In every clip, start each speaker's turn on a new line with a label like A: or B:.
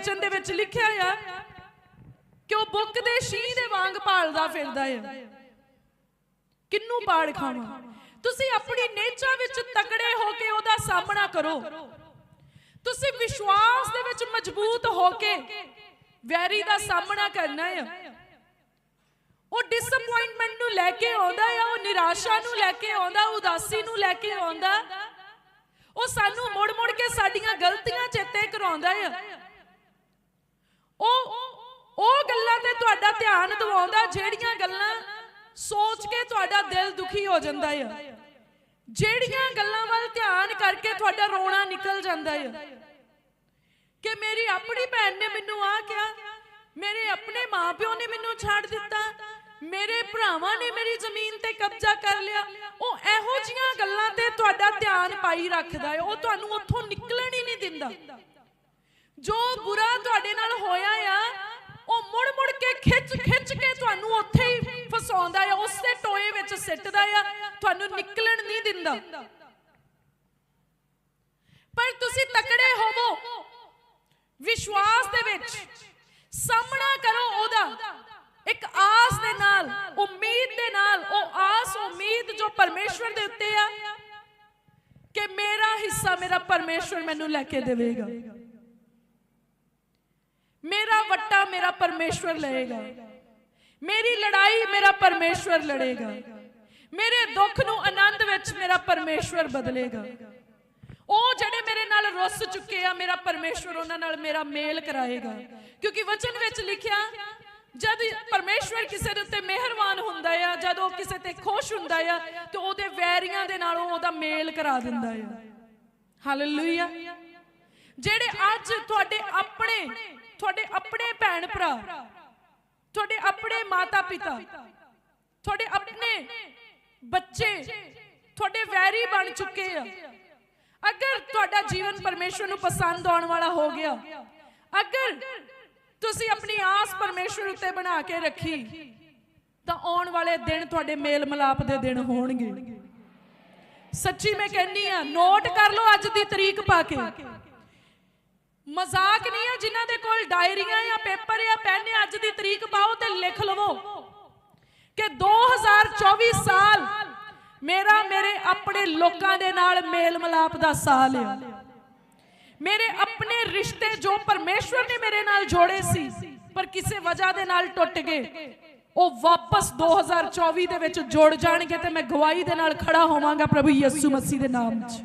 A: ਵਚਨ ਦੇ ਵਿੱਚ ਲਿਖਿਆ ਆ ਕਿ ਉਹ ਬੁੱਕ ਦੇ ਸ਼ੀਂ ਦੇ ਵਾਂਗ ਭਾਲਦਾ ਫਿਰਦਾ ਆ। ਕਿੰਨੂੰ ਪਾੜ ਖਾਵਾਂ? ਤੁਸੀਂ ਆਪਣੀ ਨੇਚਾ ਵਿੱਚ ਤਕੜੇ ਹੋ ਕੇ ਉਹਦਾ ਸਾਹਮਣਾ ਕਰੋ। ਤੁਸੀਂ ਵਿਸ਼ਵਾਸ ਦੇ ਵਿੱਚ ਮਜ਼ਬੂਤ ਹੋ ਕੇ ਵੈਰੀ ਦਾ ਸਾਹਮਣਾ ਕਰਨਾ ਆ। ਉਹ ਡਿਸਪਾਇੰਟਮੈਂਟ ਨੂੰ ਲੈ ਕੇ ਆਉਂਦਾ ਆ, ਉਹ ਨਿਰਾਸ਼ਾ ਨੂੰ ਲੈ ਕੇ ਆਉਂਦਾ, ਉਦਾਸੀ ਨੂੰ ਲੈ ਕੇ ਆਉਂਦਾ। ਉਹ ਸਾਨੂੰ ਮੁੜ-ਮੁੜ ਕੇ ਸਾਡੀਆਂ ਗਲਤੀਆਂ ਚੇਤੇ ਕਰਾਉਂਦਾ ਆ ਉਹ ਉਹ ਗੱਲਾਂ ਤੇ ਤੁਹਾਡਾ ਧਿਆਨ ਦਿਵਾਉਂਦਾ, ਜਿਹੜੀਆਂ ਗੱਲਾਂ ਸੋਚ ਕੇ ਤੁਹਾਡਾ ਦਿਲ ਦੁਖੀ ਹੋ ਜਾਂਦਾ ਆ। ਜਿਹੜੀਆਂ ਗੱਲਾਂ ਵੱਲ ਧਿਆਨ ਕਰਕੇ ਤੁਹਾਡਾ ਰੋਣਾ ਨਿਕਲ ਜਾਂਦਾ ਆ। ਕਿ ਮੇਰੀ ਆਪਣੀ ਭੈਣ ਨੇ ਮੈਨੂੰ ਆ ਕਿਹਾ, ਮੇਰੇ ਆਪਣੇ ਮਾਪਿਓ ਨੇ ਮੈਨੂੰ ਛੱਡ ਦਿੱਤਾ, ਮੇਰੇ ਭਰਾਵਾਂ ਨੇ ਮੇਰੀ ਜ਼ਮੀਨ ਤੇ ਕਬਜ਼ਾ ਕਰ ਲਿਆ। ਉਹ ਇਹੋ ਜੀਆਂ ਗੱਲਾਂ ਤੇ ਤੁਹਾਡਾ ਧਿਆਨ ਪਾਈ ਰੱਖਦਾ ਹੈ ਉਹ ਤੁਹਾਨੂੰ ਉੱਥੋਂ ਨਿਕਲਣ ਹੀ ਨਹੀਂ ਦਿੰਦਾ। ਜੋ ਬੁਰਾ ਤੁਹਾਡੇ ਨਾਲ ਹੋਇਆ ਆ, ਉਹ ਮੁੜ ਮੁੜ ਕੇ ਖਿੱਚ ਵਿੱਚ ਸਿੱਟਦਾ ਆ, ਤੁਹਾਨੂੰ ਨਿਕਲਣ ਨਹੀਂ ਦਿੰਦਾ। ਪਰ ਤੁਸੀਂ ਤਕੜੇ ਹੋਵੋ। ਵਿਸ਼ਵਾਸ ਦੇ ਵਿੱਚ ਸਾਹਮਣਾ ਕਰੋ ਉਹਦਾ। ਇੱਕ ਆਸ ਦੇ ਨਾਲ, ਉਮੀਦ ਦੇ ਨਾਲ, ਉਹ ਆਸ, ਉਮੀਦ ਜੋ ਪਰਮੇਸ਼ਵਰ ਦੇ ਉੱਤੇ ਆ, ਕਿ ਮੇਰਾ ਹਿੱਸਾ, ਮੇਰਾ ਪਰਮੇਸ਼ਵਰ ਮੈਨੂੰ ਲੈ ਕੇ ਦੇਵੇਗਾ। ਮੇਰਾ ਵੱਟਾ, ਮੇਰਾ ਪਰਮੇਸ਼ਵਰ ਲਏਗਾ। ਮੇਰੀ ਲੜਾਈ, ਮੇਰਾ ਪਰਮੇਸ਼ਵਰ ਲੜੇਗਾ। ਮੇਰੇ ਦੁੱਖ ਨੂੰ ਆਨੰਦ ਵਿੱਚ ਮੇਰਾ ਪਰਮੇਸ਼ਵਰ ਬਦਲੇਗਾ। ਉਹ ਜਿਹੜੇ ਮੇਰੇ ਨਾਲ ਰੁੱਸ ਚੁੱਕੇ ਆ, ਮੇਰਾ ਪਰਮੇਸ਼ਵਰ ਉਹਨਾਂ ਨਾਲ ਮੇਰਾ ਮੇਲ ਕਰਾਏਗਾ। ਕਿਉਂਕਿ ਵਚਨ ਵਿੱਚ ਲਿਖਿਆ, ਜਦ ਪਰਮੇਸ਼ਵਰ ਕਿਸੇ ਦੇ ਉੱਤੇ ਮਿਹਰਬਾਨ ਹੁੰਦਾ ਆ, ਜਦ ਉਹ ਕਿਸੇ ਤੇ ਖੁਸ਼ ਹੁੰਦਾ ਆ, ਤੇ ਉਹਦੇ ਵੈਰੀਆਂ ਦੇ ਨਾਲ ਉਹਦਾ ਮੇਲ ਕਰਾ ਦਿੰਦਾ ਆ। ਹਾਲੇਲੂਇਆ ਜਿਹੜੇ ਅੱਜ ਤੁਹਾਡੇ ਆਪਣੇ ਤੁਹਾਡੇ ਆਪਣੇ ਭੈਣ ਭਰਾ, ਤੁਹਾਡੇ ਆਪਣੇ ਮਾਤਾ ਪਿਤਾ ਤੁਹਾਡੇ ਆਪਣੇ ਬੱਚੇ ਤੁਹਾਡੇ ਵੈਰੀ ਬਣ ਚੁੱਕੇ ਆ। ਅਗਰ ਤੁਹਾਡਾ ਜੀਵਨ ਪਰਮੇਸ਼ਵਰ ਨੂੰ ਪਸੰਦ ਆਉਣ ਵਾਲਾ ਹੋ ਗਿਆ, ਅਗਰ ਤੁਸੀਂ ਆਪਣੀ ਆਸ ਪਰਮੇਸ਼ਵਰ ਉੱਤੇ ਬਣਾ ਕੇ ਰੱਖੀ, ਤਾਂ ਆਉਣ ਵਾਲੇ ਦਿਨ ਤੁਹਾਡੇ ਮੇਲ ਮਲਾਪ ਦੇ ਦਿਨ ਹੋਣਗੇ। ਸੱਚੀ ਮੈਂ ਕਹਿੰਨੀ ਆ, ਨੋਟ ਕਰ ਲਓ ਅੱਜ ਦੀ ਤਰੀਕ ਪਾ ਕੇ। ਮਜ਼ਾਕ ਨਹੀਂ ਆ ਜਿਨ੍ਹਾਂ ਦੇ ਕੋਲ ਡਾਇਰੀਆਂ ਜਾਂ ਪੇਪਰ ਜਾਂ ਪੈਨ ਅੱਜ ਦੀ ਤਰੀਕ ਪਾਓ ਤੇ ਲਿਖ ਲਵੋ। ਕਿ 2024 ਸਾਲ ਮੇਰਾ, ਮੇਰੇ ਆਪਣੇ ਲੋਕਾਂ ਦੇ ਨਾਲ ਮੇਲ ਮਲਾਪ ਦਾ ਸਾਲ ਆ। ਮੇਰੇ ਆਪਣੇ ਰਿਸ਼ਤੇ ਜੋ ਪਰਮੇਸ਼ਵਰ ਨੇ ਮੇਰੇ ਨਾਲ ਜੋੜੇ ਸੀ, ਪਰ ਕਿਸੇ ਵਜ੍ਹਾ ਦੇ ਨਾਲ ਟੁੱਟ ਗਏ। ਉਹ ਵਾਪਸ 2024 ਦੇ ਵਿੱਚ ਜੁੜ ਜਾਣਗੇ ਤੇ ਮੈਂ ਗਵਾਹੀ ਦੇ ਨਾਲ ਖੜਾ ਹੋਵਾਂਗਾ ਪ੍ਰਭੂ ਯਿਸੂ ਮਸੀਹ ਦੇ ਨਾਮ 'ਚ।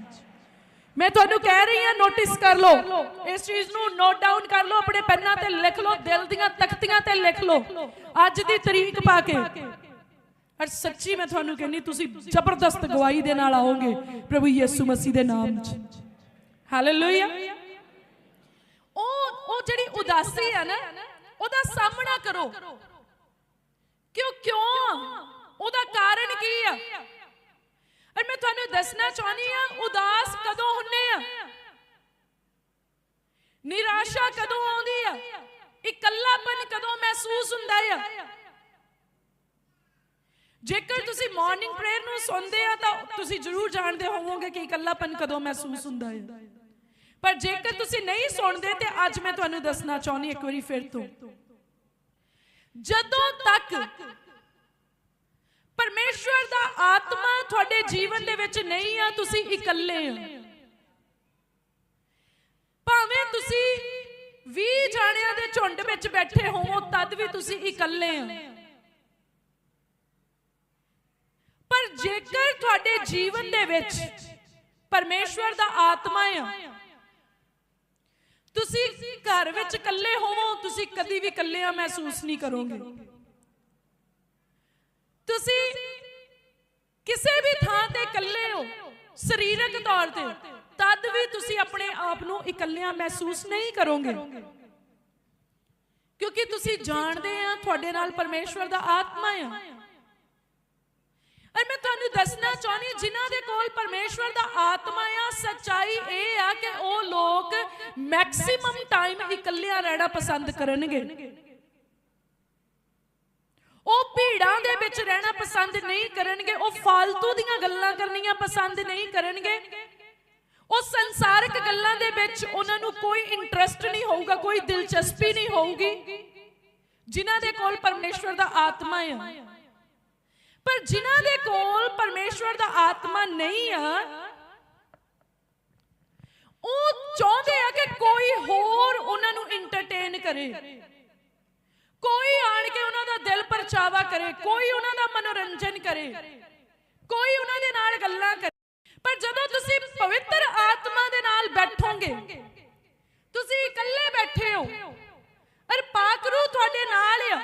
A: ਮੈਂ ਤੁਹਾਨੂੰ ਕਹਿ ਰਹੀ ਹਾਂ ਨੋਟਿਸ ਕਰ ਲਓ। ਇਸ ਚੀਜ਼ ਨੂੰ ਨੋਟ ਡਾਊਨ ਕਰ ਲਓ, ਆਪਣੇ ਪੈਨਾਂ ਤੇ ਲਿਖ ਲਓ, ਦਿਲ ਦੀਆਂ ਤਖਤੀਆਂ ਤੇ ਲਿਖ ਲਓ। ਅੱਜ ਦੀ ਤਰੀਕ ਪਾ ਕੇ। ਅਰ ਸੱਚੀ ਮੈਂ ਤੁਹਾਨੂੰ ਕਹਿੰਨੀ ਤੁਸੀਂ ਜ਼ਬਰਦਸਤ ਗਵਾਹੀ ਦੇ ਨਾਲ ਆਓਗੇ, ਪ੍ਰਭੂ ਯਿਸੂ ਮਸੀਹ ਦੇ ਨਾਮ 'ਚ। ਹਾਲੇਲੂਇਆ ਉਹ ਉਹ ਜਿਹੜੀ ਉਦਾਸੀ ਹੈ ਨਾ, ਉਹਦਾ ਸਾਹਮਣਾ ਕਰੋ। ਕਿਉਂ ਕਿਉਂ? ਉਹਦਾ ਕਾਰਨ ਕੀ ਆ? ਅਰ ਮੈਂ ਤੁਹਾਨੂੰ ਦੱਸਣਾ ਚਾਹਨੀ ਆ ਉਦਾਸ ਕਦੋਂ ਹੁੰਨੇ ਆ? ਨਿਰਾਸ਼ਾ ਕਦੋਂ ਆਉਂਦੀ ਆ? ਇਕੱਲਾਪਨ ਕਦੋਂ ਮਹਿਸੂਸ ਹੁੰਦਾ ਆ? ਜੇਕਰ ਤੁਸੀਂ ਮਾਰਨਿੰਗ ਪ੍ਰੇਅਰ ਨੂੰ ਸੁਣਦੇ ਆ ਤਾਂ ਤੁਸੀਂ ਜ਼ਰੂਰ ਜਾਣਦੇ ਹੋਵੋਗੇ ਕਿ ਇਕੱਲਾਪਨ ਕਦੋਂ ਮਹਿਸੂਸ ਹੁੰਦਾ ਹੈ। ਪਰ ਜੇਕਰ ਤੁਸੀਂ ਨਹੀਂ ਸੁਣਦੇ ਤੇ ਅੱਜ ਮੈਂ ਤੁਹਾਨੂੰ ਦੱਸਣਾ ਚਾਹੁੰਦੀ ਇੱਕ ਵਾਰੀ ਫਿਰ ਤੋਂ। ਜਦੋਂ ਤੱਕ ਪਰਮੇਸ਼ਵਰ ਦਾ ਆਤਮਾ ਤੁਹਾਡੇ ਜੀਵਨ ਦੇ ਵਿੱਚ ਨਹੀਂ ਆ ਤੁਸੀਂ ਇਕੱਲੇ ਆ। ਭਾਵੇਂ ਤੁਸੀਂ 20 ਜਾਣਿਆਂ ਦੇ ਝੁੰਡ ਵਿੱਚ ਬੈਠੇ ਹੋਵੋ ਤਦ ਵੀ ਤੁਸੀਂ ਇਕੱਲੇ ਆ ਪਰ ਜੇਕਰ ਤੁਹਾਡੇ ਜੀਵਨ ਦੇ ਵਿੱਚ ਪਰਮੇਸ਼ਵਰ ਦਾ ਆਤਮਾ ਆ, ਤੁਸੀਂ ਘਰ ਵਿੱਚ ਇਕੱਲੇ ਹੋਵੋ, ਤੁਸੀਂ ਕਦੀ ਵੀ ਇਕੱਲਿਆਂ ਮਹਿਸੂਸ ਨਹੀਂ ਕਰੋਗੇ। ਤੁਸੀਂ ਕਿਸੇ ਵੀ ਥਾਂ ਤੇ ਇਕੱਲੇ ਹੋ, ਸਰੀਰਕ ਤੌਰ ਤੇ, ਤਦ ਵੀ ਤੁਸੀਂ ਆਪਣੇ ਆਪ ਨੂੰ ਇਕੱਲਿਆਂ ਮਹਿਸੂਸ ਨਹੀਂ ਕਰੋਗੇ। ਕਿਉਂਕਿ ਤੁਸੀਂ ਜਾਣਦੇ ਆ, ਤੁਹਾਡੇ ਨਾਲ ਪਰਮੇਸ਼ਵਰ ਦਾ ਆਤਮਾ ਆ। ਤੁਹਾਨੂੰ ਚਾਹਨੀ ਜਿਨ੍ਹਾਂ ਦੇ ਕੋਲ ਪਰਮੇਸ਼ਵਰ ਦਾ ਆਤਮਾ ਆ, ਸੱਚਾਈ ਇਹ ਆ ਕਿ ਉਹ ਲੋਕ ਮੈਕਸਿਮਮ ਟਾਈਮ ਇਕੱਲਿਆਂ ਰਹਿਣਾ ਪਸੰਦ ਕਰਨਗੇ। ਉਹ ਭੀੜਾਂ ਦੇ ਵਿੱਚ ਰਹਿਣਾ ਪਸੰਦ ਨਹੀਂ ਕਰਨਗੇ, ਉਹ ਫालतू ਦੀਆਂ ਗੱਲਾਂ ਕਰਨੀਆਂ ਪਸੰਦ ਨਹੀਂ ਕਰਨਗੇ। ਉਹ ਸੰਸਾਰਿਕ ਗੱਲਾਂ ਦੇ ਵਿੱਚ ਉਹਨਾਂ ਨੂੰ ਕੋਈ ਇੰਟਰਸਟ ਨਹੀਂ ਹੋਊਗਾ, ਕੋਈ ਦਿਲਚਸਪੀ ਨਹੀਂ ਹੋਊਗੀ, ਜਿਨ੍ਹਾਂ ਦੇ ਕੋਲ ਪਰਮੇਸ਼ਵਰ ਦਾ ਆਤਮਾ ਆ। ਪਰ ਜਿਨ੍ਹਾਂ ਦੇ ਪਰਮੇਸ਼ਵਰ ਦਾ ਆਤਮਾ ਨਹੀਂ ਆ, ਉਹ ਚਾਹੁੰਦੇ ਆ ਕਿ ਕੋਈ ਹੋਰ ਉਹਨਾਂ ਨੂੰ ਐਂਟਰਟੇਨ ਕਰੇ। ਕੋਈ ਆਣ ਕੇ ਉਹਨਾਂ ਦਾ ਦਿਲ ਪਰਚਾਵਾ ਕਰੇ, ਕੋਈ ਉਹਨਾਂ ਦਾ ਮਨੋਰੰਜਨ ਕਰੇ, ਕੋਈ ਉਹਨਾਂ ਦੇ ਨਾਲ ਗੱਲਾਂ ਕਰੇ। ਪਰ ਜਦੋਂ ਤੁਸੀਂ ਪਵਿੱਤਰ ਆਤਮਾ ਦੇ ਨਾਲ ਬੈਠੋਗੇ, ਤੁਸੀਂ ਇਕੱਲੇ ਬੈਠੇ ਹੋ, ਅਰ ਪਾਕਰੂ ਤੁਹਾਡੇ ਨਾਲ ਆ,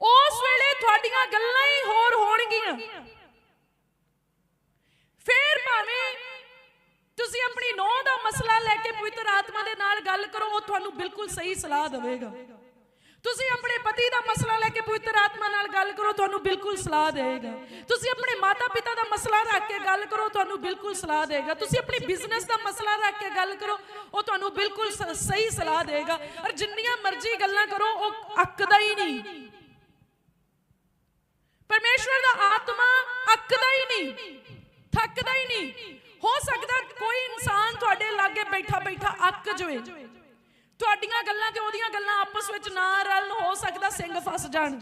A: ਉਸ ਵੇਲੇ ਤੁਹਾਡੀਆਂ ਗੱਲਾਂ ਹੀ ਹੋਰ ਹੋਣਗੀਆਂ ਫੇਰ ਭਾਵੇਂ ਤੁਸੀਂ ਆਪਣੀ ਨੋਹ ਦਾ ਮਸਲਾ ਲੈ ਕੇ ਪਵਿੱਤਰ ਆਤਮਾ ਦੇ ਨਾਲ ਗੱਲ ਕਰੋ, ਉਹ ਤੁਹਾਨੂੰ ਬਿਲਕੁਲ ਸਹੀ ਸਲਾਹ ਦੇਵੇਗਾ। ਤੁਸੀਂ ਆਪਣੇ ਪਤੀ ਦਾ ਮਸਲਾ ਲੈ ਕੇ ਪਵਿੱਤਰ ਆਤਮਾ ਨਾਲ ਗੱਲ ਕਰੋ, ਤੁਹਾਨੂੰ ਬਿਲਕੁਲ ਸਲਾਹ ਦੇਗਾ ਤੁਸੀਂ ਆਪਣੇ ਮਾਤਾ ਪਿਤਾ ਦਾ ਮਸਲਾ ਰੱਖ ਕੇ ਗੱਲ ਕਰੋ ਤੁਹਾਨੂੰ ਬਿਲਕੁਲ ਸਲਾਹ ਦੇਗਾ ਤੁਸੀਂ ਆਪਣੀ ਬਿਜ਼ਨਸ ਦਾ ਮਸਲਾ ਰੱਖ ਕੇ ਗੱਲ ਕਰੋ, ਉਹ ਤੁਹਾਨੂੰ ਬਿਲਕੁਲ ਸਹੀ ਸਲਾਹ ਦੇਵੇਗਾ। ਔਰ ਜਿੰਨੀਆਂ ਮਰਜ਼ੀ ਗੱਲਾਂ ਕਰੋ, ਉਹ ਅੱਕਦਾ ਹੀ ਨਹੀਂ। ਪਰਮੇਸ਼ਵਰ ਦਾ ਆਤਮਾ ਅੱਕਦਾ ਹੀ ਨਹੀਂ, ਥੱਕਦਾ ਹੀ ਨਹੀਂ। ਹੋ ਸਕਦਾ ਕੋਈ ਇਨਸਾਨ ਤੁਹਾਡੇ ਲਾਗੇ ਬੈਠਾ ਬੈਠਾ ਅੱਕ ਜਾਵੇ। ਤੁਹਾਡੀਆਂ ਗੱਲਾਂ ਤੇ ਉਹਦੀਆਂ ਗੱਲਾਂ ਆਪਸ ਵਿੱਚ ਨਾ ਰਲਣ ਹੋ ਸਕਦਾ ਸਿੰਘ ਫਸ ਜਾਣ।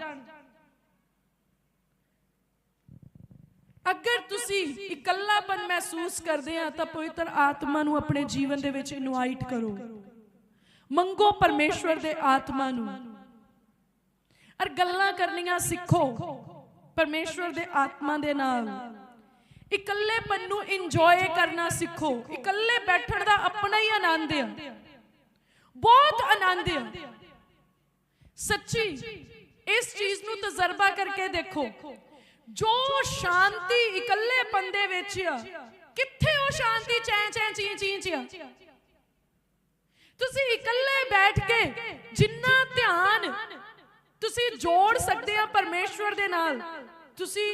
A: ਅਗਰ ਤੁਸੀਂ ਇਕੱਲਾਪਨ ਮਹਿਸੂਸ ਕਰਦੇ ਆ ਤਾਂ ਪਵਿੱਤਰ ਆਤਮਾ ਨੂੰ ਆਪਣੇ ਜੀਵਨ ਦੇ ਵਿੱਚ ਇਨਵਾਈਟ ਕਰੋ। ਮੰਗੋ ਪਰਮੇਸ਼ਵਰ ਦੇ ਆਤਮਾ ਨੂੰ। ਅਰ ਗੱਲਾਂ ਕਰਨੀਆਂ ਸਿੱਖੋ। ਪਰਮੇਸ਼ਵਰ ਦੇ ਆਤਮਾ ਦੇ ਨਾਲ। ਇਕੱਲੇਪਨ ਨੂੰ ਇੰਜੋਏ ਕਰਨਾ ਸਿੱਖੋ। ਇਕੱਲੇ ਬੈਠਣ ਦਾ ਆਪਣਾ ਹੀ ਆਨੰਦ ਆ। ਬਹੁਤ ਆਨੰਦ ਆ। ਸੱਚੀ, ਇਸ ਚੀਜ਼ ਨੂੰ ਤਜਰਬਾ ਕਰਕੇ ਦੇਖੋ। ਜੋ ਸ਼ਾਂਤੀ ਇਕੱਲੇਪਨ ਦੇ ਵਿੱਚ ਆ, ਕਿੱਥੇ ਉਹ ਸ਼ਾਂਤੀ ਚੈਂ ਚੈਂ ਚੀਂ ਚੀਂ ਚ ਤੁਸੀਂ ਇਕੱਲੇ ਬੈਠ ਕੇ ਜਿੰਨਾ ਧਿਆਨ ਤੁਸੀਂ ਜੋੜ ਸਕਦੇ ਆ ਪਰਮੇਸ਼ਵਰ ਦੇ ਨਾਲ। ਤੁਸੀਂ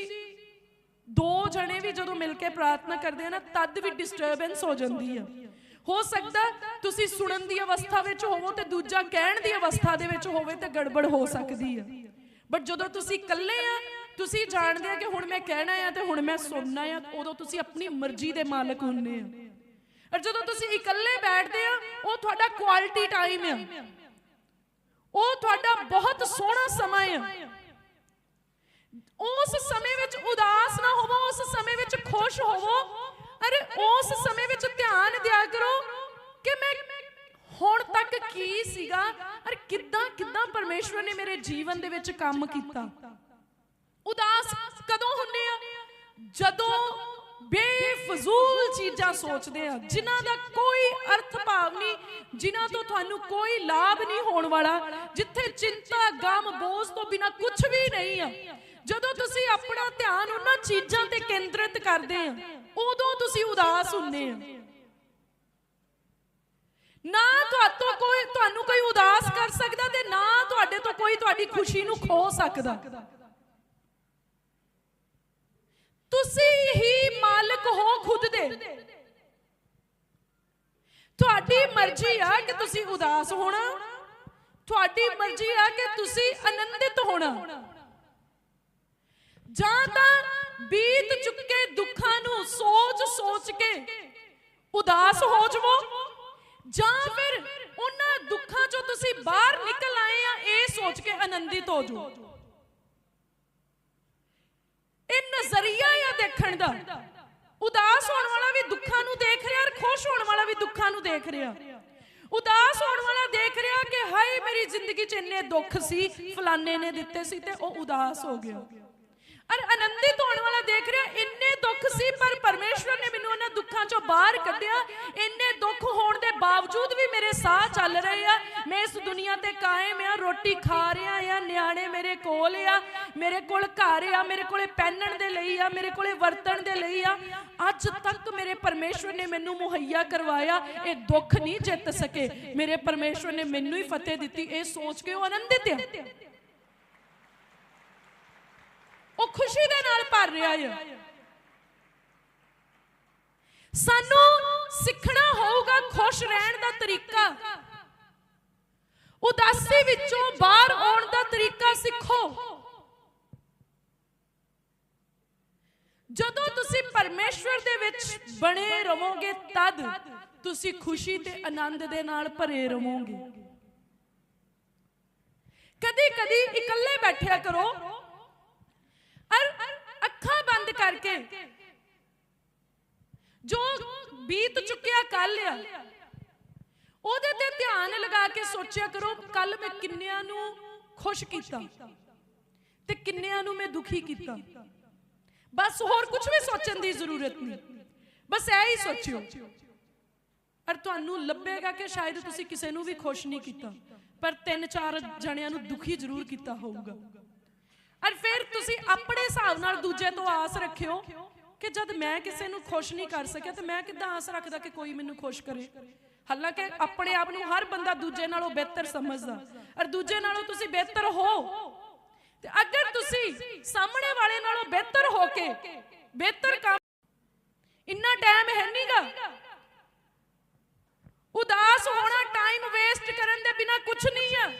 A: ਦੋ ਜਣੇ ਵੀ ਜਦੋਂ ਮਿਲ ਕੇ ਪ੍ਰਾਰਥਨਾ ਕਰਦੇ ਆ ਨਾ, ਤਦ ਵੀ ਡਿਸਟਰਬੈਂਸ ਹੋ ਜਾਂਦੀ ਆ। ਹੋ ਸਕਦਾ ਤੁਸੀਂ ਸੁਣਨ ਦੀ ਅਵਸਥਾ ਵਿੱਚ ਹੋਵੋ ਤੇ ਦੂਜਾ ਕਹਿਣ ਦੀ ਅਵਸਥਾ ਦੇ ਵਿੱਚ ਹੋਵੇ ਤੇ ਗੜਬੜ ਹੋ ਸਕਦੀ ਆ। ਬਟ ਜਦੋਂ ਤੁਸੀਂ ਇਕੱਲੇ ਆ, ਤੁਸੀਂ ਜਾਣਦੇ ਆ ਕਿ ਹੁਣ ਮੈਂ ਕਹਿਣਾ ਆ ਤੇ ਹੁਣ ਮੈਂ ਸੁਣਨਾ ਆ, ਉਦੋਂ ਤੁਸੀਂ ਆਪਣੀ ਮਰਜ਼ੀ ਦੇ ਮਾਲਕ ਹੁੰਨੇ ਆ। ਔਰ ਜਦੋਂ ਤੁਸੀਂ ਇਕੱਲੇ ਬੈਠਦੇ ਆ, ਉਹ ਤੁਹਾਡਾ ਕੁਆਲਿਟੀ ਟਾਈਮ ਆ। ਉਹ ਤੁਹਾਡਾ ਬਹੁਤ ਸੋਹਣਾ ਸਮਾਂ ਆ। ਉਸ ਸਮੇਂ ਵਿੱਚ ਉਦਾਸ ਨਾ ਹੋਵੋ, ਉਸ ਸਮੇਂ ਵਿੱਚ ਖੁਸ਼ ਹੋਵੋ। ਅਰੇ, ਉਸ ਸਮੇਂ ਵਿੱਚ ਧਿਆਨ ਦਿਆ ਕਰੋ ਕਿ ਮੈਂ ਹੁਣ ਤੱਕ ਕੀ ਸੀਗਾ। ਅਰ, ਕਿੱਦਾਂ ਕਿੱਦਾਂ ਪਰਮੇਸ਼ਵਰ ਨੇ ਮੇਰੇ ਜੀਵਨ ਦੇ ਵਿੱਚ ਕੰਮ ਕੀਤਾ। ਉਦਾਸ ਕਦੋਂ ਹੁੰਨੇ ਆ? ਜਦੋਂ ਬੇਫਜ਼ੂਲ ਚੀਜ਼ਾਂ ਸੋਚਦੇ ਆ, ਜਿਨ੍ਹਾਂ ਦਾ ਕੋਈ ਅਰਥ ਭਾਵ ਨਹੀਂ, ਜਿਨ੍ਹਾਂ ਤੋਂ ਤੁਹਾਨੂੰ ਕੋਈ ਲਾਭ ਨਹੀਂ ਹੋਣ ਵਾਲਾ, ਜਿੱਥੇ ਚਿੰਤਾ, ਗਮ, ਬੋਝ ਤੋਂ ਬਿਨਾ ਕੁਝ ਵੀ ਨਹੀਂ ਆ। ਜਦੋਂ ਤੁਸੀਂ ਆਪਣਾ ਧਿਆਨ ਉਹਨਾਂ ਚੀਜ਼ਾਂ ਤੇ ਕੇਂਦਰਿਤ ਕਰਦੇ ਆ, ਉਦੋਂ ਤੁਸੀਂ ਉਦਾਸ ਹੁੰਦੇ ਆ। ਨਾ ਤੁਹਾਤੋਂ ਕੋਈ, ਤੁਹਾਨੂੰ ਕੋਈ ਉਦਾਸ ਕਰ ਸਕਦਾ ਤੇ ਨਾ ਤੁਹਾਡੇ ਤੋਂ ਕੋਈ ਤੁਹਾਡੀ ਖੁਸ਼ੀ ਨੂੰ ਖੋ ਸਕਦਾ। ਤੁਸੀਂ ਹੀ ਮਾਲਕ ਹੋ ਖੁਦ ਦੇ। ਤੁਹਾਡੀ ਮਰਜ਼ੀ ਆ ਕਿ ਤੁਸੀਂ ਉਦਾਸ ਹੋਣਾ। ਤੁਹਾਡੀ ਮਰਜ਼ੀ ਆ ਕਿ ਤੁਸੀਂ ਆਨੰਦਿਤ ਹੋਣਾ। ਜਾਂ ਤਾਂ ਬੀਤ ਚੁੱਕੇ ਦੁੱਖਾਂ ਨੂੰ ਸੋਚ ਸੋਚ ਕੇ ਉਦਾਸ ਹੋ ਜਾਵੋ, ਜਾਂ ਫਿਰ ਉਹਨਾਂ ਦੁੱਖਾਂ ਚੋਂ ਤੁਸੀਂ ਬਾਹਰ ਨਿਕਲ ਆਏ ਆ, ਇਹ ਸੋਚ ਕੇ ਆਨੰਦਿਤ ਹੋ ਜਾਓ। ਇਹ ਨਜ਼ਰੀਆ ਆ ਦੇਖਣ ਦਾ। ਉਦਾਸ ਹੋਣ ਵਾਲਾ ਵੀ ਦੁੱਖਾਂ ਨੂੰ ਦੇਖ ਰਿਹਾ ਔਰ ਖੁਸ਼ ਹੋਣ ਵਾਲਾ ਵੀ ਦੁੱਖਾਂ ਨੂੰ ਦੇਖ ਰਿਹਾ। ਉਦਾਸ ਹੋਣ ਵਾਲਾ ਦੇਖ ਰਿਹਾ ਕਿ ਹਾਏ, ਮੇਰੀ ਜ਼ਿੰਦਗੀ 'ਚ ਇੰਨੇ ਦੁੱਖ ਸੀ, ਫਲਾਣੇ ਨੇ ਦਿੱਤੇ ਸੀ ਤੇ ਉਹ ਉਦਾਸ ਹੋ ਗਿਆ। ਔਰ ਆਨੰਦਿਤ ਹੋਣ ਵਾਲਾ ਦੇਖ ਰਿਹਾ, ਇੰਨੇ ਦੁੱਖ ਸੀ, ਪਰ ਪਰਮੇਸ਼ਵਰ ਨੇ ਮੈਨੂੰ ਉਹਨਾਂ ਦੁੱਖਾਂ 'ਚੋਂ ਬਾਹਰ ਕੱਢਿਆ। ਇੰਨੇ ਦੁੱਖ ਹੋਣ ਦੇ ਬਾਵਜੂਦ ਵੀ ਮੇਰੇ ਸਾਹ ਚੱਲ ਰਹੇ ਆ। ਮੈਂ ਇਸ ਦੁਨੀਆ ਤੇ ਕਾਇਮ ਆ ਰੋਟੀ ਖਾ ਰਿਹਾ ਆ, ਨਿਆਣੇ ਮੇਰੇ ਕੋਲ ਆ, ਮੇਰੇ ਕੋਲ ਘਰ ਆ, ਮੇਰੇ ਕੋਲੇ ਪਹਿਨਣ ਦੇ ਲਈ ਆ, ਮੇਰੇ ਕੋਲੇ ਵਰਤਣ ਦੇ ਲਈ ਆ। ਅੱਜ ਤੱਕ ਮੇਰੇ ਪਰਮੇਸ਼ਵਰ ਨੇ ਮੈਨੂੰ ਮੁਹੱਈਆ ਕਰਵਾਇਆ, ਇਹ ਦੁੱਖ ਨਹੀਂ ਜਿੱਤ ਸਕੇ। ਮੇਰੇ ਪਰਮੇਸ਼ਵਰ ਨੇ ਮੈਨੂੰ ਹੀ ਫਤਿਹ ਦਿੱਤੀ, ਇਹ ਸੋਚ ਕੇ ਉਹ ਆਨੰਦਿਤ ਆ। ਉਹ ਖੁਸ਼ੀ ਦੇ ਨਾਲ ਭਰ ਰਿਹਾ ਹੈ ਸਾਨੂੰ ਸਿੱਖਣਾ ਹੋਊਗਾ ਖੁਸ਼ ਰਹਿਣ ਦਾ ਤਰੀਕਾ। ਉਦਾਸੀ ਵਿੱਚੋਂ ਬਾਹਰ ਆਉਣ ਦਾ ਤਰੀਕਾ ਸਿੱਖੋ। ਜਦੋਂ ਤੁਸੀਂ ਪਰਮੇਸ਼ਵਰ ਦੇ ਵਿੱਚ ਬਣੇ ਰਹੋਗੇ, ਤਦ ਤੁਸੀਂ ਖੁਸ਼ੀ ਤੇ ਆਨੰਦ ਦੇ ਨਾਲ ਭਰੇ ਰਹੋਗੇ। ਕਦੀ ਕਦੀ ਇਕੱਲੇ ਬੈਠਿਆ ਕਰੋ। ਔਰ ਅੱਖਾਂ ਬੰਦ ਕਰਕੇ। ਜੋ ਬੀਤ ਚੁੱਕਿਆ ਕੱਲ ਆ, ਉਹਦੇ ਤੇ ਧਿਆਨ ਲਗਾ ਕੇ ਸੋਚਿਆ ਕਰੋ ਕੱਲ ਮੈਂ ਕਿੰਨਿਆਂ ਨੂੰ ਖੁਸ਼ ਕੀਤਾ ਤੇ ਕਿੰਨਿਆਂ ਨੂੰ ਮੈਂ ਦੁਖੀ ਕੀਤਾ। ਬਸ ਹੋਰ ਕੁਝ ਵੀ ਸੋਚਣ ਦੀ ਜ਼ਰੂਰਤ ਨਹੀਂ। ਬਸ ਇਹ ਹੀ ਸੋਚਿਓ। ਪਰ ਤੁਹਾਨੂੰ ਲੱਭੇਗਾ ਕਿ ਸ਼ਾਇਦ ਤੁਸੀਂ ਕਿਸੇ ਨੂੰ ਵੀ ਖੁਸ਼ ਨਹੀਂ ਕੀਤਾ, ਪਰ ਤਿੰਨ ਚਾਰ ਜਣਿਆਂ ਨੂੰ ਦੁਖੀ ਜ਼ਰੂਰ ਕੀਤਾ ਹੋਊਗਾ। ਔਰ ਫਿਰ ਤੁਸੀਂ ਆਪਣੇ ਹਿਸਾਬ ਨਾਲ ਦੂਜੇ ਤੋਂ ਆਸ ਰੱਖਿਓ ਕਿ ਜਦ ਮੈਂ ਕਿਸੇ ਨੂੰ ਖੁਸ਼ ਨਹੀਂ ਕਰ ਸਕਿਆ ਤੇ ਮੈਂ ਕਿੱਦਾਂ ਆਸ ਰੱਖਦਾ ਕਿ ਕੋਈ ਮੈਨੂੰ ਖੁਸ਼ ਕਰੇ? ਹਾਲਾਂਕਿ ਆਪਣੇ ਆਪ ਨੂੰ ਹਰ ਬੰਦਾ ਦੂਜੇ ਨਾਲੋਂ ਬਿਹਤਰ ਸਮਝਦਾ। ਔਰ ਦੂਜੇ ਨਾਲੋਂ ਤੁਸੀਂ ਬਿਹਤਰ ਹੋ। ਤੇ ਅਗਰ ਤੁਸੀਂ ਸਾਹਮਣੇ ਵਾਲੇ ਨਾਲੋਂ ਬਿਹਤਰ ਹੋ ਕੇ ਬਿਹਤਰ ਕੰਮ ਇੰਨਾ ਟਾਈਮ ਹੈ ਨਹੀਂਗਾ ਉਦਾਸ ਹੋਣਾ ਟਾਈਮ ਵੇਸਟ ਕਰਨ ਦੇ ਬਿਨਾ ਕੁਝ ਨਹੀਂ ਆ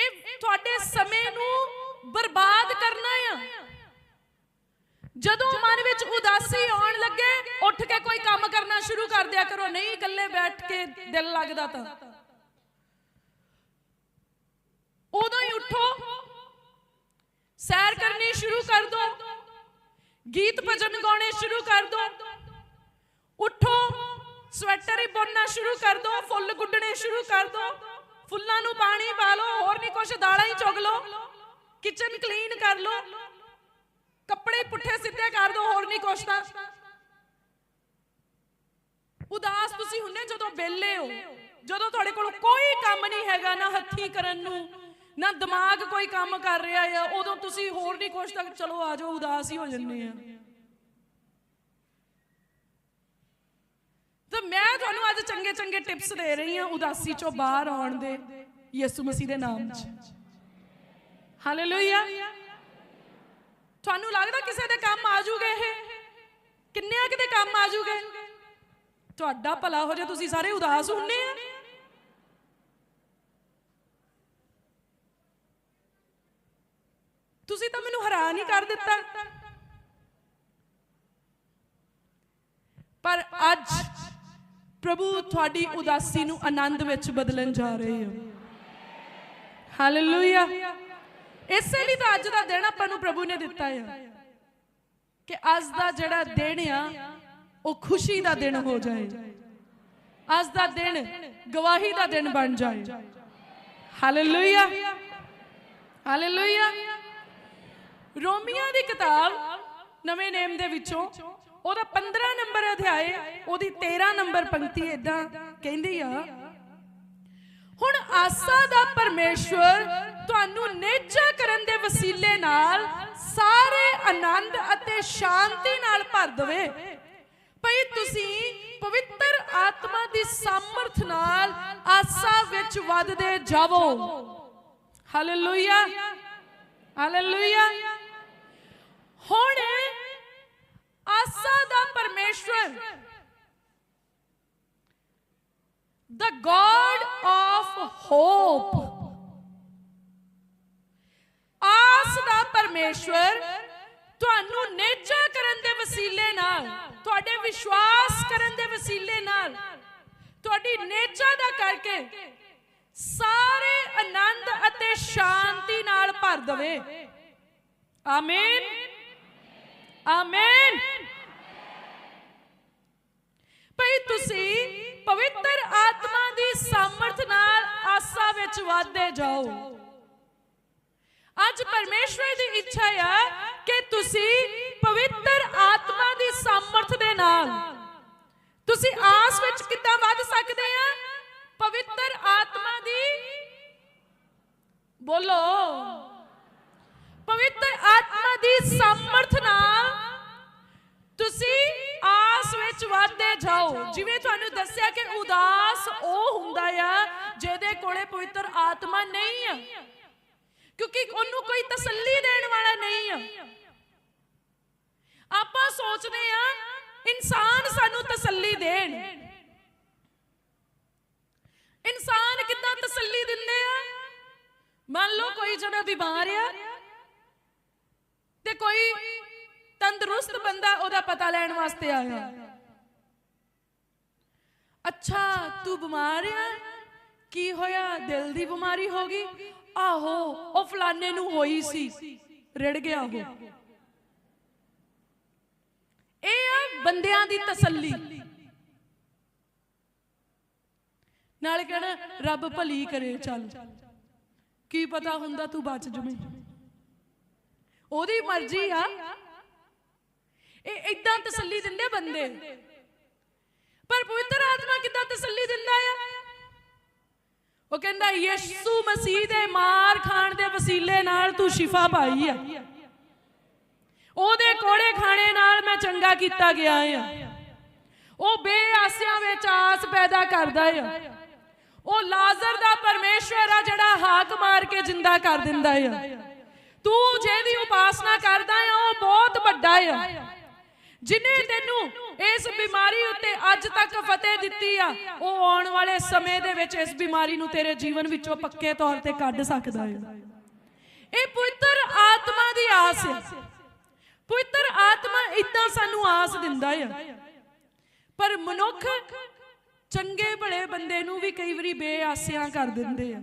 A: ਇਹ ਤੁਹਾਡੇ ਸਮੇਂ ਨੂੰ ਬਰਬਾਦ ਕਰਨਾ ਆ। ਜਦੋਂ ਮਨ ਵਿੱਚ ਉਦਾਸੀ ਆਉਣ ਲੱਗੇ, ਉੱਠ ਕੇ ਕੋਈ ਕੰਮ ਕਰਨਾ ਸ਼ੁਰੂ ਕਰ ਦਿਆ ਕਰੋ, ਨਹੀਂ, ਇਕੱਲੇ ਬੈਠ ਕੇ ਦਿਲ ਲੱਗਦਾ ਤਾਂ। ਉਦੋਂ ਹੀ ਉੱਠੋ, ਸੈਰ ਕਰਨੀ ਸ਼ੁਰੂ ਕਰ ਦੋ, ਗੀਤ ਭਜਨ ਗਾਉਣੇ ਸ਼ੁਰੂ ਕਰ ਦੋ। ਉੱਠੋ, ਸਵੈਟਰ ਹੀ ਬੁਣਨਾ ਸ਼ੁਰੂ ਕਰ ਦੋ, ਫੁੱਲ ਗੁੱਡਣੇ ਸ਼ੁਰੂ ਕਰ ਦੋ। ਫੁੱਲਾਂ ਨੂੰ ਪਾਣੀ ਪਾ ਲਓ, ਹੋਰ ਨਹੀਂ ਕੁਛ, ਦਾਲਾਂ ਹੀ ਚੁਗ ਲਓ। ਕਿਚਨ ਕਲੀਨ ਕਰ ਲਓ। ਕੱਪੜੇ ਪੁੱਠੇ ਸਿੱਧੇ ਕਰ ਦੋ, ਹੋਰ ਨਹੀਂ ਕੁਛ ਤਾਂ। ਉਦਾਸ ਤੁਸੀਂ ਹੁੰਨੇ ਜਦੋਂ ਵਿਹਲੇ ਹੋ। ਜਦੋਂ ਤੁਹਾਡੇ ਕੋਲ ਕੋਈ ਕੰਮ ਨਹੀਂ ਹੈਗਾ, ਨਾ ਹੱਥੀ ਕਰਨ ਨੂੰ, ਨਾ ਦਿਮਾਗ ਕੋਈ ਕੰਮ ਕਰ ਰਿਹਾ ਆ, ਉਦੋਂ ਤੁਸੀਂ ਹੋਰ ਨਹੀਂ ਕੁਛ ਤੱਕ ਚਲੋ ਆ ਜਾਓ, ਉਦਾਸ ਹੀ ਹੋ ਜੰਨੇ ਆ। ਤਾਂ ਮੈਂ ਤੁਹਾਨੂੰ ਅੱਜ ਚੰਗੇ ਚੰਗੇ ਟਿਪਸ ਦੇ ਰਹੀ ਹਾਂ ਉਦਾਸੀ ਚੋਂ ਬਾਹਰ ਆਉਣ ਦੇ ਯਿਸੂ ਮਸੀਹ ਦੇ ਨਾਮ 'ਚ। ਹਾਲੇਲੂਇਆ ਤੁਹਾਨੂੰ ਲੱਗਦਾ ਕਿਸੇ ਦੇ ਕੰਮ ਆ ਜੂਗੇ ਇਹ? ਕਿੰਨਿਆਂ ਕਿਤੇ ਕੰਮ ਆ ਜੂਗੇ ਤੁਹਾਡਾ ਭਲਾ ਹੋ ਜਾ ਤੁਸੀਂ ਸਾਰੇ ਉਦਾਸ ਹੁੰਨੇ ਆ। ਤੁਸੀਂ ਤਾਂ ਮੈਨੂੰ ਹੈਰਾਨ ਹੀ ਕਰ ਦਿੱਤਾ। ਪਰ ਅੱਜ ਪ੍ਰਭੂ, ਤੁਹਾਡੀ ਉਦਾਸੀ ਨੂੰ ਆਨੰਦ ਵਿੱਚ ਬਦਲਣ ਜਾ ਰਹੇ ਹੋ। ਹਾਲੇਲੂਇਆ ਇਸੇ ਲਈ ਤਾਂ ਅੱਜ ਦਾ ਦਿਨ ਆਪਾਂ ਨੂੰ ਪ੍ਰਭੂ ਨੇ ਦਿੱਤਾ ਹੈ ਕਿ ਅੱਜ ਦਾ ਜਿਹੜਾ ਦਿਨ ਆ, ਉਹ ਖੁਸ਼ੀ ਦਾ ਦਿਨ ਹੋ ਜਾਏ। ਅੱਜ ਦਾ ਦਿਨ ਗਵਾਹੀ ਦਾ ਦਿਨ ਬਣ ਜਾਏ। ਹਾਲੇਲੂਇਆ ਹਾਲੇਲੂਇਆ ਰੋਮੀਆਂ ਦੀ ਕਿਤਾਬ ਨਵੇਂ ਨੇਮ ਦੇ ਵਿੱਚੋਂ ਉਹਦਾ 15 ਨੰਬਰ ਅਧਿਆਏ, ਉਹਦੀ 13 ਨੰਬਰ ਪੰਕਤੀ ਇਦਾਂ ਕਹਿੰਦੀ ਆ, ਹੁਣ ਆਸਾ ਦਾ ਪਰਮੇਸ਼ਵਰ ਤੁਹਾਨੂੰ ਨੇਚਾ ਕਰਨ ਦੇ ਵਸੀਲੇ ਨਾਲ ਸਾਰੇ ਆਨੰਦ ਅਤੇ ਸ਼ਾਂਤੀ ਨਾਲ ਭਰ ਦੇਵੇ। ਭਈ ਤੁਸੀਂ ਪਵਿੱਤਰ ਆਤਮਾ ਦੀ ਸਮਰਥ ਨਾਲ ਆਸਾ ਵਿੱਚ ਵੱਧਦੇ ਜਾਵੋ। ਹਾਲੇਲੂਇਆ ਹਾਲੇਲੂਇਆ ਹੁਣ ਆਸਾ ਦਾ ਪਰਮੇਸ਼ਵਰ। The God of hope ਆਸ ਦਾ ਪਰਮੇਸ਼ਵਰ, ਤੁਹਾਨੂੰ ਨੇਚਾ ਕਰਨ ਦੇ ਵਸੀਲੇ ਨਾਲ, ਤੁਹਾਡੇ ਵਿਸ਼ਵਾਸ ਕਰਨ ਦੇ ਵਸੀਲੇ ਨਾਲ, ਤੁਹਾਡੀ ਨੇਚਾ ਦਾ ਕਰਕੇ ਸਾਰੇ ਆਨੰਦ ਅਤੇ ਸ਼ਾਂਤੀ ਨਾਲ ਭਰ ਦੇਵੇ। ਆਮੀਨ ਆਮੀਨ ਭਈ ਤੁਸੀਂ ਪਵਿੱਤਰ ਆਤਮਾ ਦੀ ਸਮਰਥ ਨਾਲ ਆਸਾ ਵਿੱਚ ਵਧਦੇ ਜਾਓ। ਅੱਜ ਪਰਮੇਸ਼ਵਰ ਦੀ ਇੱਛਾ ਆ ਕਿ ਤੁਸੀਂ ਪਵਿੱਤਰ ਆਤਮਾ ਦੀ ਸਮਰਥ ਦੇ ਨਾਲ ਤੁਸੀਂ ਆਸ ਵਿੱਚ ਕਿੱਦਾਂ ਵੱਧ ਸਕਦੇ ਆ? ਪਵਿੱਤਰ ਆਤਮਾ ਦੀ ਬੋਲੋ। ਪਵਿੱਤਰ ਆਤਮਾ ਦੀ ਸਮਰਥ ਨਾਲ ਤੁਸੀਂ ਆਸ ਵਿੱਚ ਵਧਦੇ ਜਿਵੇਂ ਤੁਹਾਨੂੰ ਦੱਸਿਆ ਕਿ ਉਦਾਸ ਉਹ ਹੁੰਦਾ ਆ ਜਿਹਦੇ ਕੋਲੇ ਪਵਿੱਤਰ ਆਤਮਾ ਨਹੀਂ ਆ। ਕਿਉਂਕਿ ਉਹਨੂੰ ਕੋਈ ਤਸੱਲੀ ਦੇਣ ਵਾਲਾ ਨਹੀਂ ਆ। ਆਪਾਂ ਸੋਚਦੇ ਆ, ਇਨਸਾਨ ਸਾਨੂੰ ਤਸੱਲੀ ਦੇਣ। ਇਨਸਾਨ ਕਿੱਦਾਂ ਤਸੱਲੀ ਦਿੰਦੇ ਆ? ਮੰਨ ਲਓ ਕੋਈ ਜਣਾ ਬਿਮਾਰ ਆ ਤੇ ਕੋਈ ਤੰਦਰੁਸਤ ਬੰਦਾ ਉਹਦਾ ਪਤਾ ਲੈਣ ਵਾਸਤੇ ਆਇਆ। ਅੱਛਾ, ਤੂੰ ਬਿਮਾਰ ਆ? ਕੀ ਹੋਇਆ? ਦਿਲ ਦੀ ਬਿਮਾਰੀ ਹੋ ਗਈ? ਆਹੋ, ਉਹ ਫਲਾਣੇ ਨੂੰ ਹੋਈ ਸੀ। ਰਿੜ ਗਿਆ ਉਹ। ਇਹ ਆ ਬੰਦਿਆਂ ਦੀ ਤਸੱਲੀ। ਨਾਲ ਕਹਿਣਾ, ਰੱਬ ਭਲੀ ਕਰੇ, ਚੱਲ। ਕੀ ਪਤਾ ਹੁੰਦਾ ਤੂੰ ਬਚ ਜਵੇਂ। ਉਹਦੀ ਮਰਜ਼ੀ ਆ। ਇਹ ਇਦਾਂ ਤਸੱਲੀ ਦਿੰਦੇ ਬੰਦੇ। ਪਰ ਪਵਿੱਤਰ ਆਤਮਾ ਕਿੱਦਾਂ ਤਸੱਲੀ ਦਿੰਦਾ ਆ? ਉਹ ਕਹਿੰਦਾ, ਯਿਸੂ ਮਸੀਹ ਦੇ ਮਾਰ ਖਾਣ ਦੇ ਵਸੀਲੇ ਨਾਲ ਤੂੰ ਸ਼ਿਫਾ ਪਾਈ ਆ। ਉਹਦੇ ਕੋੜੇ ਖਾਣੇ ਨਾਲ ਮੈਂ ਚੰਗਾ ਕੀਤਾ ਗਿਆ ਆ। ਉਹ ਬੇਆਸਿਆਂ ਵਿੱਚ ਆਸ ਪੈਦਾ ਕਰਦਾ ਆ। ਉਹ ਲਾਜ਼ਰ ਦਾ ਪਰਮੇਸ਼ਵਰ ਆ ਜਿਹੜਾ ਹਾਕ ਮਾਰ ਕੇ ਜਿੰਦਾ ਕਰ ਦਿੰਦਾ ਆ। ਤੂੰ ਜਿਹਦੀ ਉਪਾਸਨਾ ਕਰਦਾ ਆ, ਉਹ ਬਹੁਤ ਵੱਡਾ ਆ। ਜਿਨੇ ਤੈਨੂੰ ਇਸ ਬਿਮਾਰੀ ਉੱਤੇ ਅੱਜ ਤੱਕ ਫਤਿਹ ਦਿੱਤੀ ਆ, ਉਹ ਆਉਣ ਵਾਲੇ ਸਮੇਂ ਦੇ ਵਿੱਚ ਇਸ ਬਿਮਾਰੀ ਨੂੰ ਤੇਰੇ ਜੀਵਨ ਵਿੱਚੋਂ ਪੱਕੇ ਤੌਰ ਤੇ ਕੱਢ ਸਕਦਾ ਹੈ ਇਹ ਪਵਿੱਤਰ ਆਤਮਾ ਦੀ ਆਸ ਹੈ ਪਵਿੱਤਰ ਆਤਮਾ ਇਦਾਂ ਸਾਨੂੰ ਆਸ ਦਿੰਦਾ ਹੈ ਪਰ ਮਨੁੱਖ ਚੰਗੇ ਭਲੇ ਬੰਦੇ ਨੂੰ ਵੀ ਕਈ ਵਾਰੀ ਬੇਆਸਿਆਂ ਕਰ ਦਿੰਦੇ ਆ।